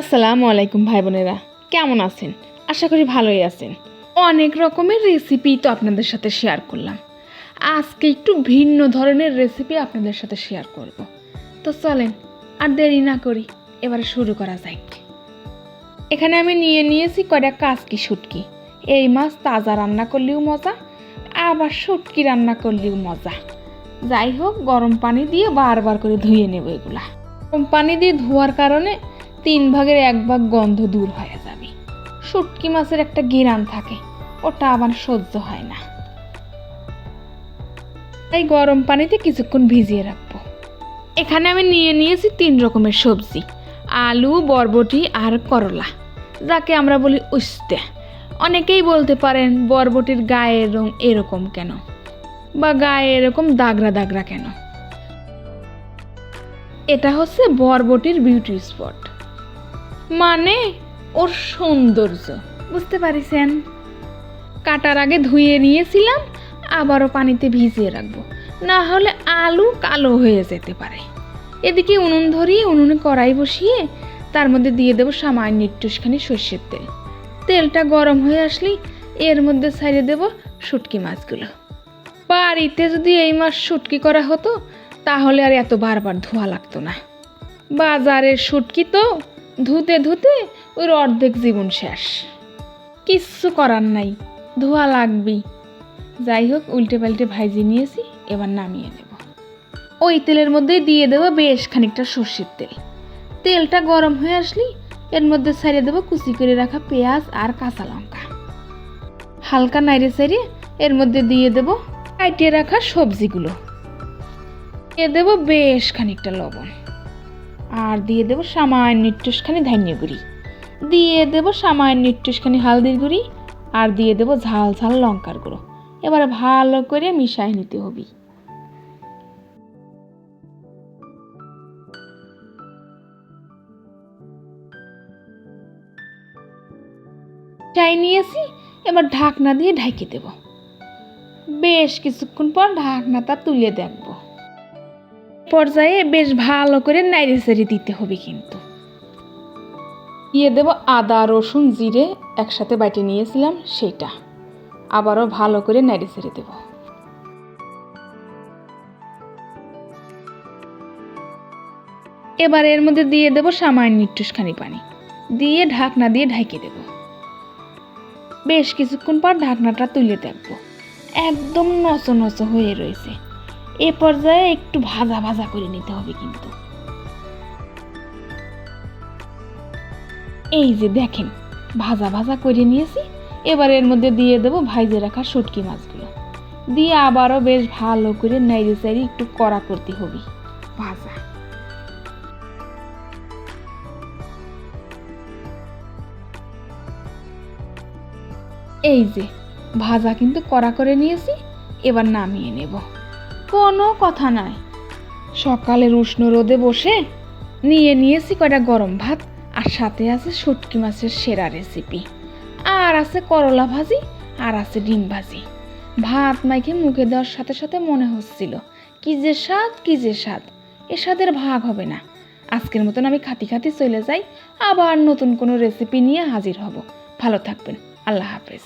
আসসালামু আলাইকুম ভাই বোনেরা, কেমন আছেন? আশা করি ভালোই আছেন। অনেক রকমের রেসিপি তো আপনাদের সাথে শেয়ার করলাম। আজকে একটু ভিন্ন ধরনের রেসিপি আপনাদের সাথে শেয়ার করব। তো চলেন, আর দেরি না করি, এবারে শুরু করা যাক। এখানে আমি নিয়ে নিয়েছি কয়টা কাজকি শুটকি। এই মাছ তাজা রান্না করলেও মজা, আবার শুটকি রান্না করলেও মজা। যাই হোক, গরম পানি দিয়ে বারবার করে ধুয়ে নেব এগুলা। গরম পানি দিয়ে ধোয়ার কারণে তিন ভাগের এক ভাগ গন্ধ দূর হয়ে যাবে। শুটকি মাছের একটা গিরান থাকে, ওটা আবার সহ্য হয় না। তাই গরম পানিতে কিছুক্ষণ ভিজিয়ে রাখব। এখানে আমি নিয়ে নিয়েছি তিন রকমের সবজি, আলু, বরবটি আর করলা, যাকে আমরা বলি উস্তে। অনেকেই বলতে পারেন বরবটির গায়ের রং এরকম কেন? বা গায়ে এরকম দাগরা দাগরা কেন? এটা হচ্ছে বরবটির বিউটি স্পট মানে ওর সৌন্দর্য। বুঝতে পারিছেন। কাটার আগে ধুয়ে নিয়েছিলাম আবারও পানিতে ভিজিয়ে রাখব। না হলে আলু কালো হয়ে যেতে পারে। এদিকে উনুন ধরিয়ে উনুনে কড়াই বসিয়ে তার মধ্যে দিয়ে দেবো সামান্য একটুখানি সর্ষের তেল। তেলটা গরম হয়ে আসলেই এর মধ্যে ছাড়িয়ে দেবো শুটকি মাছগুলো। বাড়িতে যদি এই মাছ শুটকি করা হতো তাহলে আর এত বারবার ধোয়া লাগতো না। বাজারের শুটকি তো ধুতে ধুতে ওর অর্ধেক জীবন শেষ। কিচ্ছু করার নাই, ধোয়া লাগবেই। যাই হোক উল্টে পাল্টে ভাইজি নিয়েছি, এবার নামিয়ে নেব। ওই তেলের মধ্যেই দিয়ে দেবো বেশ খানিকটা সর্ষের তেল। তেলটা গরম হয়ে আসলেই এর মধ্যে ছাড়িয়ে দেবো কুচি করে রাখা পেঁয়াজ আর কাঁচা লঙ্কা। হালকা নাইড়ে সাইড়ে এর মধ্যে দিয়ে দেবো কাটিয়ে রাখা সবজিগুলো। দিয়ে দেবো বেশ খানিকটা লবণ। আর দিয়ে দেবো সামান্য একটুখানি ধান্য গুঁড়ি। দিয়ে দেবো সামান্য একটুখানি হালদির গুঁড়ি আর দিয়ে দেবো ঝাল ঝাল লঙ্কার গুঁড়ো। এবার ভালো করে মিশাই নিতে হবে। চাই নিয়েছি, এবার ঢাকনা দিয়ে ঢাকি দেব। বেশ কিছুক্ষণ পর ঢাকনাটা তুলে দেখব পর্যায়ে বেশ ভালো করে নাইড়ে চেড়ে দিতে হবে কিন্তু। দিয়ে দেব আদা রসুন জিরে একসাথে বাইটে নিয়েছিলাম সেটা। আবারও ভালো করে চেড়ে দেব। এবার এর মধ্যে দিয়ে দেব সামান্য একটুখানি পানি। দিয়ে ঢাকনা দিয়ে ঢাকি দেব। বেশ কিছুক্ষণ পর ঢাকনাটা তুলে দেখব। একদম নচো নচো হয়ে রয়েছে। এ পর্যায়ে একটু ভাজা ভাজা করে নিতে হবে কিন্তু। এই যে দেখেন, ভাজা ভাজা করে নিয়েছি, এবার এর মধ্যে দিয়ে দেবো ভাইজে রাখা শুটকি মাছগুলো। দিয়ে আবারও বেশ ভালো করে নাইড়ে চাইড়ে একটু কড়া করতে হবে, ভাজা। এই যে, ভাজা কিন্তু কড়া করে নিয়েছি, এবার নামিয়ে নেব। কোনো কথা নাই। সকালের উষ্ণ রোদে বসে নিয়ে নিয়েছি কয়টা গরম ভাত আর সাথে আছে শুটকি মাছের সেরা রেসিপি। আর আছে করলা ভাজি আর আছে ডিম ভাজি। ভাত মাইকে মুখে দেওয়ার সাথে সাথে মনে হচ্ছিল, কি যে স্বাদ, কি যে স্বাদ। এ স্বাদের ভাগ হবে না। আজকের মতন আমি খাতি খাতি চলে যাই, আবার নতুন কোনো রেসিপি নিয়ে হাজির হব। ভালো থাকবেন। আল্লাহ হাফেজ।